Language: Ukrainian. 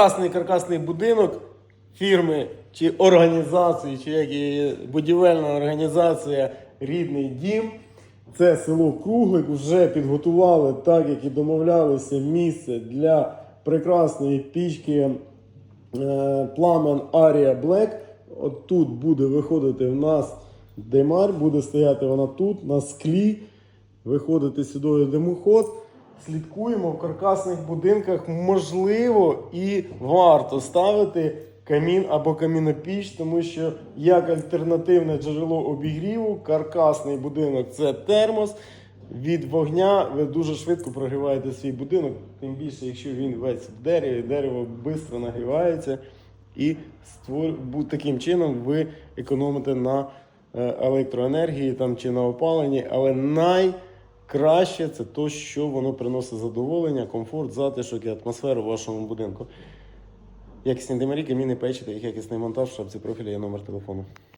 Красний каркасний будинок фірми чи організації, чи як її будівельна організація Рідний дім. Це село Круглик вже підготували, так як і домовлялися, місце для прекрасної пічки е, пламен Арія Блек. От тут буде виходити в нас демар, буде стояти вона тут, на склі, виходити сюди димоход. Слідкуємо в каркасних будинках, можливо, і варто ставити камін або камінопіч, тому що як альтернативне джерело обігріву, каркасний будинок це термос. Від вогня ви дуже швидко прогріваєте свій будинок, тим більше, якщо він весь в дереві, дерево швидко нагрівається, і створ... таким чином ви економите на е, електроенергії там, чи на опаленні, але найкраще це то, що воно приносить задоволення, комфорт, затишок і атмосферу в вашому будинку. Якісні демарі, каміни печі та їх якісний монтаж в шапці профіля є номер телефону.